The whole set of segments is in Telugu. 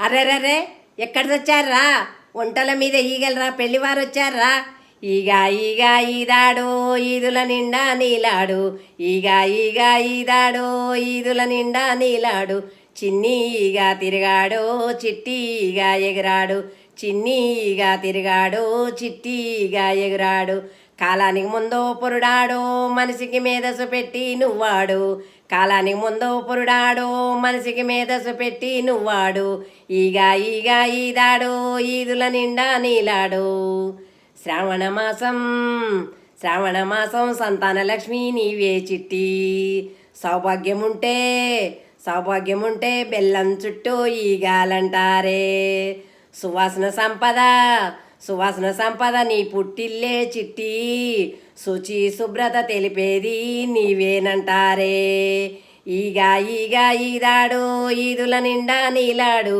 అరెరరే ఎక్కడికి తెచ్చారా వంటల మీద ఈగలరా పెళ్ళివారు వచ్చారా ఈగ ఈగ ఈదాడు ఈదుల నిండా నీలాడు. ఈగ ఈగ ఈదాడు ఈదుల నిండా నీలాడు. చిన్ని ఈగ తిరిగాడు చిట్టి ఈగ ఎగిరాడు. చిన్ని ఈగ తిరిగాడు చిట్టి ఈగ ఎగిరాడు. కాలానికి ముందు పురుడాడు మనిషికి మేధస్సు పెట్టి నువ్వాడు. కాలానికి ముందు పురుడాడు మనిషికి మేధస్సు పెట్టి నువ్వాడు. ఈగ ఈగ ఈదాడు ఈదుల నిండా నీలాడు. శ్రావణ మాసం శ్రావణ మాసం సంతాన లక్ష్మి నీవే చిట్టి. సౌభాగ్యముంటే సౌభాగ్యముంటే బెల్లం చుట్టూ ఈగాలంటారే. సువాసన సంపద సువాసన సంపద నీ పుట్టిల్లే చిట్టి. శుచి శుభ్రత తెలిపేది నీవేనంటారే. ఈగ ఈగ ఈదాడు ఈదుల నిండా నీలాడు.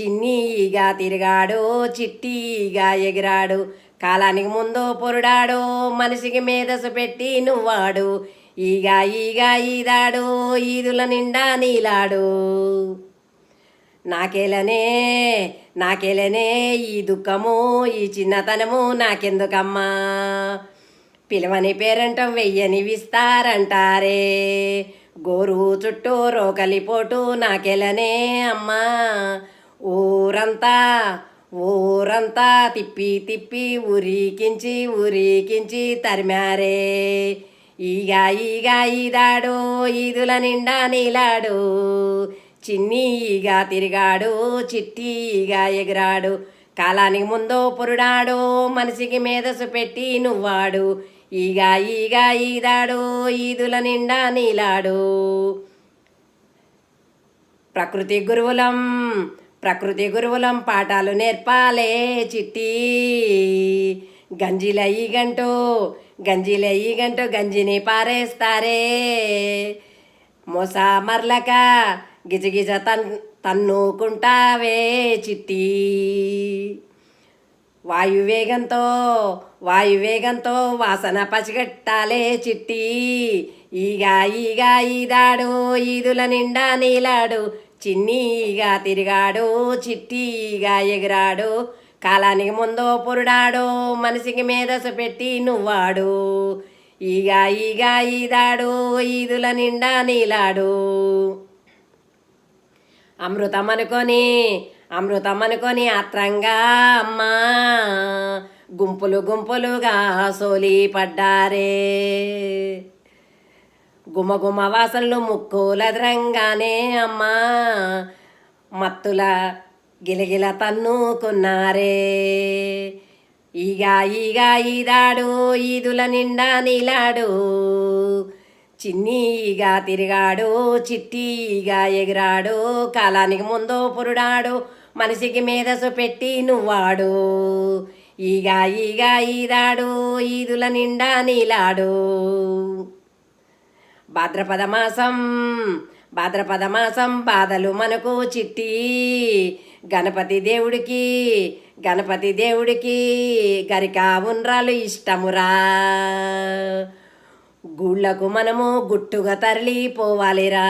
చిన్ని ఈగ తిరిగాడు చిట్టి ఈగ ఎగిరాడు. కాలానికి ముందు పొరుడాడు మనిషికి మేధస్సు పెట్టి నువ్వాడు. ఈగ ఈగ ఈదాడు ఈదుల నిండా నీలాడు. నాకేలనే నాకేలనే ఈ దుఃఖము ఈ చిన్నతనము నాకెందుకమ్మా? పిలవని పేరంటం వెయ్యని విస్తారంటారే. గోరు చుట్టూ రోకలిపోటు నాకెలనే అమ్మా. ఊరంతా ఊరంతా తిప్పి తిప్పి ఉరికించి ఉరికించి తరిమారే. ఈగ ఈగ ఈదాడు ఈదుల నిండా నీలాడు. చిన్నీగా ఈగ తిరిగాడు చిట్టి ఎగిరాడు. కాలానికి ముందో పురుడాడు మనిషికి మేధస్సు పెట్టి నువ్వాడు. ఈగ ఈగ ఈదాడు ఈదుల నిండా నీలాడు. ప్రకృతి గురువులం ప్రకృతి గురువులం పాఠాలు నేర్పాలే చిట్టి. గంజిల ఈగంటూ గంజిల ఈగంటూ గంజిని పారేస్తారే. మోసా మర్లక గిజగిజ తన్ తన్నుకుంటావే చిట్టి. వాయువేగంతో వాయువేగంతో వాసన పసిగట్టాలే చిట్టి. ఈగ ఈగ ఈదాడు ఈదుల నిండా నీలాడు చిన్నీగా తిరిగాడు చిట్టి ఎగిరాడు. కాలానికి ముందో పొరుడాడు మనిషికి మేధస్సు పెట్టి నువ్వాడు. ఈగ ఈగ ఈదాడు ఈదుల నిండా నీలాడు. అమృతం అనుకొని అమృతం అనుకొని ఆత్రంగా అమ్మా. గుంపులు గుంపులుగా సోలి పడ్డారే. గుమగుమ వాసనలు ముక్కులద్రంగానే అమ్మా. మత్తుల గిలగిల తన్నుకున్నారే. ఈగా ఈగ ఈదాడు ఈదుల నిండా నీలాడు. చిన్నీగా ఈగ తిరిగాడు చిట్టి ఎగిరాడు కాలానికి ముందు పురుడాడు మనిషికి మేధస్సు పెట్టి నువ్వాడు. ఈగ ఈగ ఈదాడు ఈదుల నిండా నీలాడు. భాద్రపద మాసం భాద్రపద మాసం బాధలు మనకు చిట్టి. గణపతి దేవుడికి గణపతి దేవుడికి గరిక ఉండ్రాలు ఇష్టమురా. గుళ్ళకు మనము గుట్టుగా తరలిపోవాలిరా.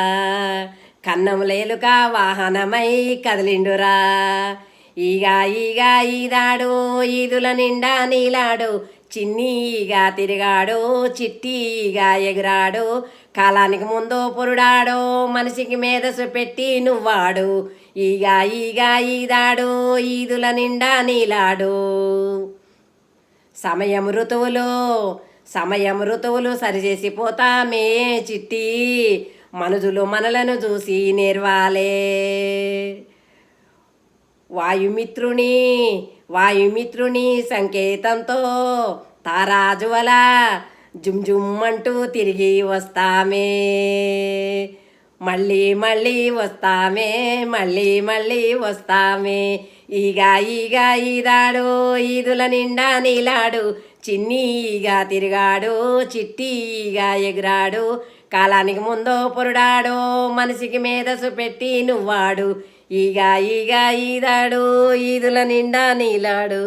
కన్నములేలుక వాహనమై కదిలిండురా. ఈగ ఈగ ఈదాడు ఈదుల నిండా నీలాడు. చిన్నీగా ఈగ తిరిగాడు చిట్టిగా ఎగిరాడు. కాలానికి ముందు పురుడాడు మనిషికి మేధస్సు పెట్టి నువ్వాడు. ఈగ ఈగ ఈదాడు ఈదుల నిండా నీలాడు. సమయం ఋతువులో సమయం ఋతువులు సరిచేసి పోతామే చిట్టి. మనుజులు మనలను చూసి నేర్వాలే. వాయుమిత్రుని వాయుమిత్రుని సంకేతంతో తారాజువల జుమ్ జుమ్ అంటూ తిరిగి వస్తామే. మళ్ళీ మళ్ళీ వస్తామే మళ్ళీ మళ్ళీ వస్తామే. ఈగ ఈగ ఈదాడు ఈదుల నిండా నీలాడు. చిన్ని ఈగ తిరిగాడు చిట్టి ఈగ ఎగిరాడు. కాలానికి ముందో పొరుడాడు మనిషికి మేధస్సు పెట్టి నువ్వాడు. ఈగ ఈగ ఈదాడు ఈదుల నిండా నీలాడు.